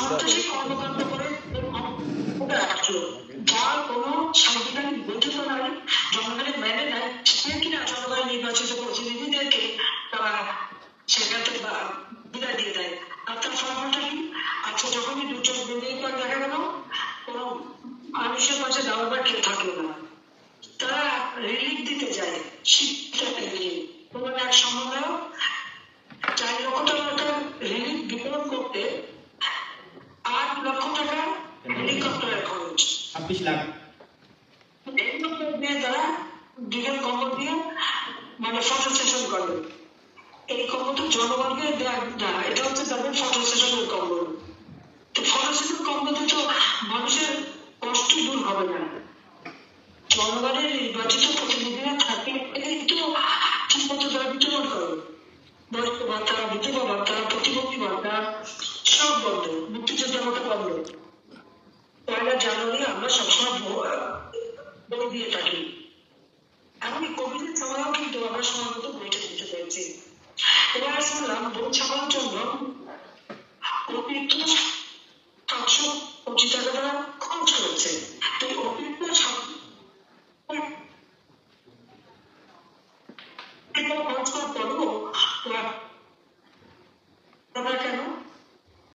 কর্মকাণ্ড করে ওটা রাখল। যার কোনো সাংবিধানিক বৈধতা নাই, জনগণের মেনে নেয় সে কিনা জনগণের নির্বাচিত প্রতিনিধিদেরকে তারা সেখান থেকে বিদায় দিয়ে দেয়। আর ফলাফলটা কি? আচ্ছা যখনই দু চোখ বেরিয়ে পর দেখা গেল, কোনো মানুষের পাশে দাঁড়াবার কেউ থাকল না। তারা রিলিফ দিতে যায় শীতটাকে রিলিফ তোমার এক সমন্বয় চার লক্ষ টাকা রিলিফ বিতরণ করতে আট লক্ষ টাকা হেলিকপ্টারের খরচ ছাব্বিশ লাখ। হেলিকপ্টার দিয়ে তারা ডিজেল কম্বল দিয়ে মানে ফটো সেশন করে। এই কম্বল জনগণকে দেওয়া না এটা হচ্ছে তাদের ফটো সেশনের কম্বল তো ফটো সেশন কম্বলতে তো মানুষের কষ্ট দূর হবে না। জনগণের নির্বাচিত প্রতিনিধিরা থাকে এই তো ঠিক মতো তারা বিতরণ করে। বয়স্ক ভাতা বিধবা ভাতা প্রতিবন্ধী ভাতা আমরা সবসময় বই দিয়ে থাকি। এমন কবিদের ছাড়াও কিন্তু আমরা সাধারণত বইটা দিতে পেরেছি এবার আসলাম বই ছাপার জন্য অতিরিক্ত সাতশো টাকা তারা খরচ করেছে তো অতিরিক্ত খরচ করার